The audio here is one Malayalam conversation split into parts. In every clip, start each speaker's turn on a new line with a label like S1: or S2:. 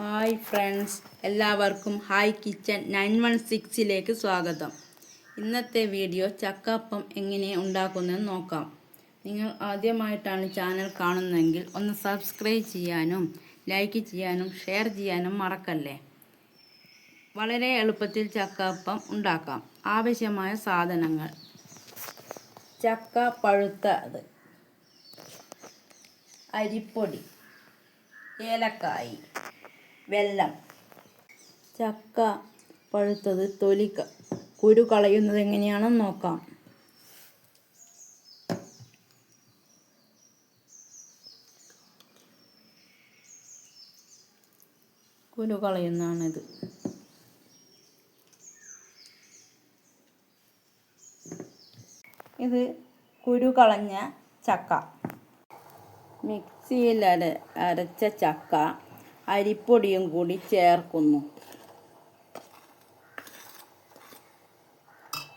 S1: ഹായ് ഫ്രണ്ട്സ് എല്ലാവർക്കും ഹായ് കിച്ചൺ നയൻ വൺ സിക്സിലേക്ക് സ്വാഗതം. ഇന്നത്തെ വീഡിയോ ചക്കപ്പം എങ്ങനെ ഉണ്ടാക്കുന്നതെന്ന് നോക്കാം. നിങ്ങൾ ആദ്യമായിട്ടാണ് ചാനൽ കാണുന്നതെങ്കിൽ ഒന്ന് സബ്സ്ക്രൈബ് ചെയ്യാനും ലൈക്ക് ചെയ്യാനും ഷെയർ ചെയ്യാനും മറക്കല്ലേ? വളരെ എളുപ്പത്തിൽ ചക്കപ്പം ഉണ്ടാക്കാം. ആവശ്യമായ സാധനങ്ങൾ. ചക്ക പഴുത്തത് അരിപ്പൊടി. ഏലക്കായി. വെല്ലം. ചക്ക പഴുത്തത് തൊലി കുരു കളയുന്നത് എങ്ങനെയാണെന്ന് നോക്കാം. കുരു കളയുന്നതാണിത്. ഇത് കുരു കളഞ്ഞ ചക്ക. മിക്സിയിൽ അര അരച്ച ചക്ക. അരിപ്പൊടിയും കൂടി ചേർക്കുന്നു.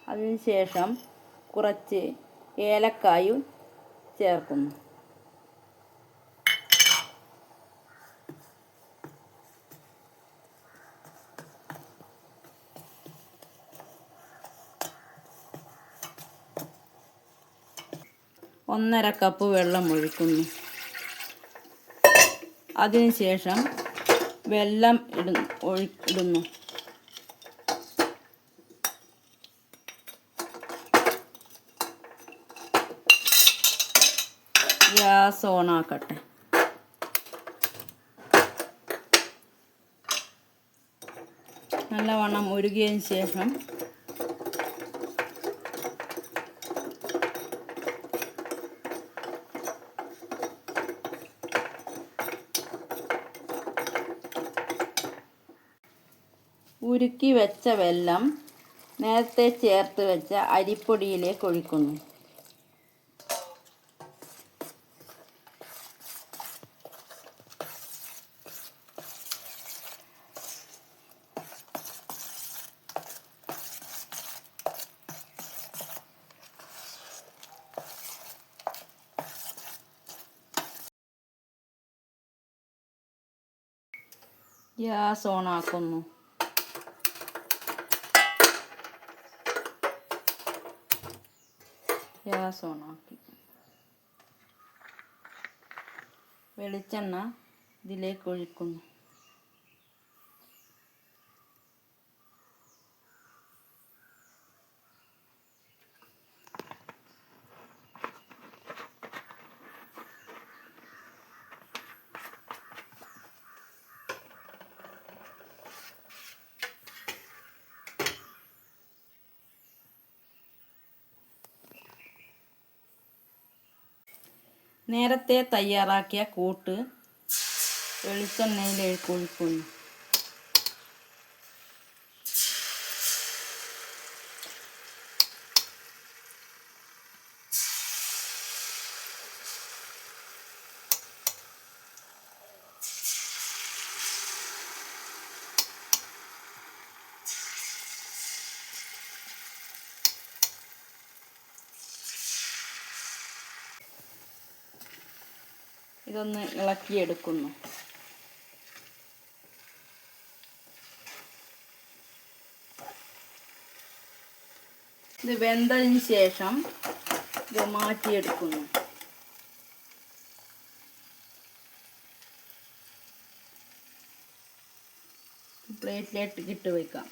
S1: അതിനുശേഷം കുറച്ച് ഏലക്കായും ചേർക്കുന്നു. ഒന്നര കപ്പ് വെള്ളം ഒഴിക്കുന്നു. അതിനുശേഷം വെള്ളം ഇടു ഒഴി ഇടുന്നു ഗ്യാസ് ഓണാക്കട്ടെ. നല്ലവണ്ണം ഉരുകിയതിന് ശേഷം ഉരുക്കി വെച്ച വെള്ളം നേരത്തെ ചേർത്ത് വെച്ച അരിപ്പൊടിയിലേക്ക് ഒഴിക്കുന്നു. ഗ്യാസ് ഓണാക്കുന്നു. ഗ്യാസ് ഓണാക്കി വെളിച്ചെണ്ണ ഇതിലേക്ക് ഒഴിക്കുന്നു. നേരത്തെ തയ്യാറാക്കിയ കൂട്ട് വെളിച്ചെണ്ണയിലേക്ക് ഒഴിക്കുന്നു. ഇതൊന്ന് ഇളക്കിയെടുക്കുന്നു. ഇത് വെന്തതിന് ശേഷം ഇത് മാറ്റിയെടുക്കുന്നു. പ്ലേറ്റിലേക്ക് ഇട്ട് വെക്കാം.